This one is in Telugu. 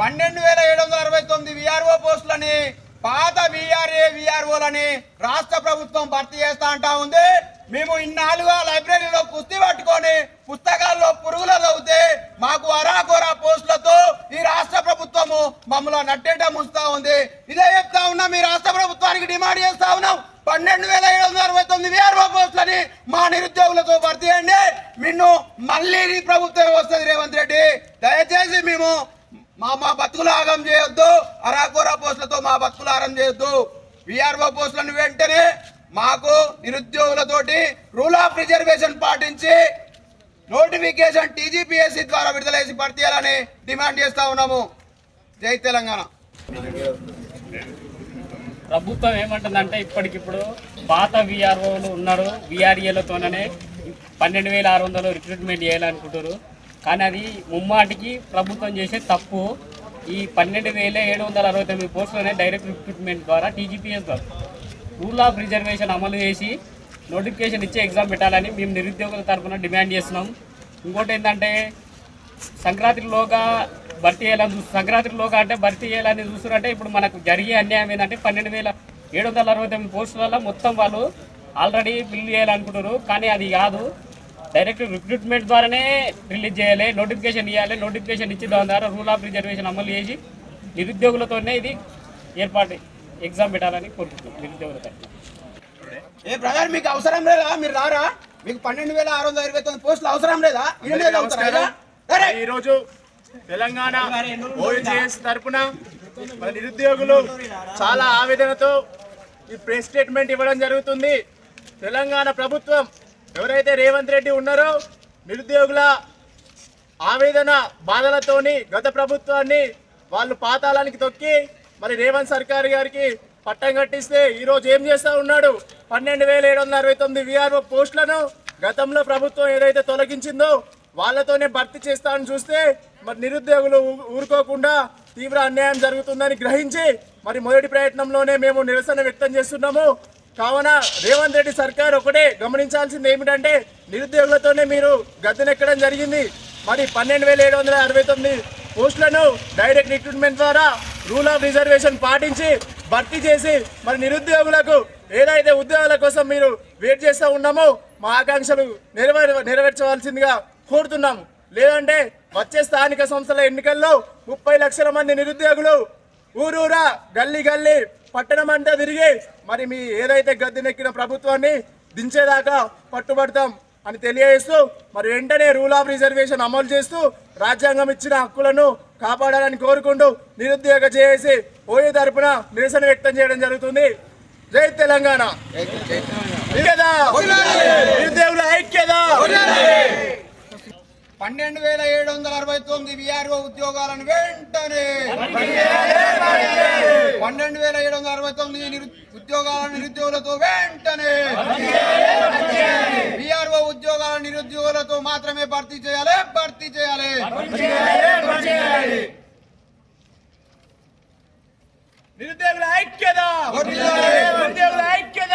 పన్నెండు వేల ఏడు వందల అరవై తొమ్మిది విఆర్ఓ పోస్టులని పాత విఆర్ఏ విఆర్ఓలని రాష్ట్ర ప్రభుత్వం భర్తీ చేస్తా అంటా ఉంది. మేము ఇన్నాళ్ళుగా లైబ్రరీలో కుస్తీ పట్టుకొని పుస్తకాల్లో పురుగులు చదివితే మాకు అరాకొర పోస్టులతో ఈ రాష్ట్ర ప్రభుత్వము మమ్మల్ని నట్టేట ముంచుతా ఉంది. ఇదే చెప్తా ఉన్నాం మీ రాష్ట్ర ప్రభుత్వానికి డిమాండ్ చేస్తా ఉన్నాం. పన్నెండు వేల ఏడు వందల అరవై తొమ్మిది విఆర్ఓ పోస్టులని మా నిరుద్యోగులతో భర్తీ చేయండి. మిన్ను మళ్ళీ ప్రభుత్వం వస్తుంది రేవంత్ రెడ్డి. దయచేసి మేము మా మా బతుకులు ఆగం చేయొద్దు. అరాకోరా పోస్టులతో మా బతుకులు ఆగం చేయొద్దు. విఆర్ఓ పోస్టులను వెంటనే మాకు నిరుద్యోగులతోటి రూల్ ఆఫ్ రిజర్వేషన్ పాటించి నోటిఫికేషన్ టీజీపీఎస్సీ ద్వారా విడుదలేసి చేసి చేయాలని డిమాండ్ చేస్తా ఉన్నాము. జై తెలంగాణ. ప్రభుత్వం ఏమంటుందంటే ఇప్పటికిప్పుడు పాత విఆర్ఓలు ఉన్నారు. విఆర్ఏలతోనే పన్నెండు వేల ఆరు వందలు రిక్రూట్మెంట్ చేయాలనుకుంటారు కానీ అది ముమ్మాటికి ప్రభుత్వం చేసే తప్పు. ఈ పన్నెండు వేల ఏడు వందల అరవై తొమ్మిది పోస్టులనే డైరెక్ట్ రిక్రూట్మెంట్ ద్వారా టీజీపీఎస్ ద్వారా. రూల్ ఆఫ్ రిజర్వేషన్ అమలు చేసి నోటిఫికేషన్ ఇచ్చే ఎగ్జామ్ పెట్టాలని మేము నిరుద్యోగుల తరఫున డిమాండ్ చేస్తున్నాం. ఇంకోటి ఏంటంటే సంక్రాంతిలోగా భర్తీ చేయాలని చూస్తు సంక్రాంతిలోగా అంటే భర్తీ చేయాలని చూస్తున్నారంటే ఇప్పుడు మనకు జరిగే అన్యాయం ఏంటంటే పన్నెండు వేల ఏడు వందల అరవై తొమ్మిది పోస్టులలో మొత్తం వాళ్ళు ఆల్రెడీ ఫిల్ చేయాలనుకుంటున్నారు. కానీ అది కాదు. డైరెక్ట్ రిక్రూట్మెంట్ ద్వారానే రిలీజ్ చేయాలి నోటిఫికేషన్ ఇవ్వాలి నోటిఫికేషన్ ఇచ్చి దాని ద్వారా రూల్ ఆఫ్ రిజర్వేషన్ అమలు చేసి నిరుద్యోగులతోనే ఇది ఏర్పాటు ఎగ్జామ్ పెట్టాలని కోరుకుంటున్నాం నిరుద్యోగుల తరఫున ఏ బ్రదర్ మీకు అవసరం లేదా? మీరు రారా? మీకు పన్నెండు వేల ఆరు వందల ఇరవై తొమ్మిది పోస్టులు అవసరం లేదా? ఇల్లు చదువుతారా అరే ఈ రోజు తెలంగాణ ఓఎన్జిఎస్ తరపున మన నిరుద్యోగులు చాలా ఆవేదనతో ఈ ప్రెస్ స్టేట్మెంట్ ఇవ్వడం జరుగుతుంది. తెలంగాణ ప్రభుత్వం ఎవరైతే రేవంత్ రెడ్డి ఉన్నారో నిరుద్యోగుల ఆవేదన బాధలతోని గత ప్రభుత్వాన్ని వాళ్ళు పాతాళానికి తొక్కి మరి రేవంత్ సర్కార్ గారికి పట్టం కట్టిస్తే ఈరోజు ఏం చేస్తా ఉన్నాడు? పన్నెండు వేల ఏడు వందల అరవై తొమ్మిది విఆర్ఓ పోస్టులను గతంలో ప్రభుత్వం ఏదైతే తొలగించిందో వాళ్ళతోనే భర్తీ చేస్తానని చూస్తే మరి నిరుద్యోగులు ఊరుకోకుండా తీవ్ర అన్యాయం జరుగుతుందని గ్రహించి మరి మొదటి ప్రయత్నంలోనే మేము నిరసన వ్యక్తం చేస్తున్నాము. కావున రేవంత్ రెడ్డి సర్కార్ ఒకటే గమనించాల్సింది ఏమిటంటే నిరుద్యోగులతోనే మీరు గద్దెనెక్కడం జరిగింది. మరి పన్నెండు వేల ఏడు వందల అరవై తొమ్మిది పోస్టులను డైరెక్ట్ రిక్రూట్మెంట్ ద్వారా రూల్ ఆఫ్ రిజర్వేషన్ పాటించి భర్తీ చేసి మరి నిరుద్యోగులకు ఏదైతే ఉద్యోగాల కోసం మీరు వెయిట్ చేస్తూ ఉన్నామో మా ఆకాంక్షలు నెరవేర నెరవేర్చవలసిందిగా కోరుతున్నాము. లేదంటే వచ్చే స్థానిక సంస్థల ఎన్నికల్లో ముప్పై లక్షల మంది నిరుద్యోగులు ఊరూరా గల్లీ గల్లీ పట్టణం అంతా తిరిగి మరి మీ ఏదైతే గద్దెనెక్కిన ప్రభుత్వాన్ని దించేదాకా పట్టుబడతాం అని తెలియజేస్తూ మరి వెంటనే రూల్ ఆఫ్ రిజర్వేషన్ అమలు చేస్తూ రాజ్యాంగం ఇచ్చిన హక్కులను కాపాడాలని కోరుకుంటూ నిరుద్యోగ చేసి ఓయూ తరపున నిరసన వ్యక్తం చేయడం జరుగుతుంది. జై తెలంగాణ! నిరుద్యోగుల ఐక్యత! పన్నెండు వేల ఏడు వందల అరవై తొమ్మిది విఆర్ఓ ఉద్యోగాలను వెంటనే పన్నెండు వేల ఏడు వందల అరవై తొమ్మిది ఉద్యోగాలను నిరుద్యోగులతో వెంటనే విఆర్ఓ ఉద్యోగాల నిరుద్యోగులతో మాత్రమే భర్తీ చేయాలి భర్తీ చేయాలి. నిరుద్యోగుల ఐక్యత. నిరుద్యోగుల ఐక్యత.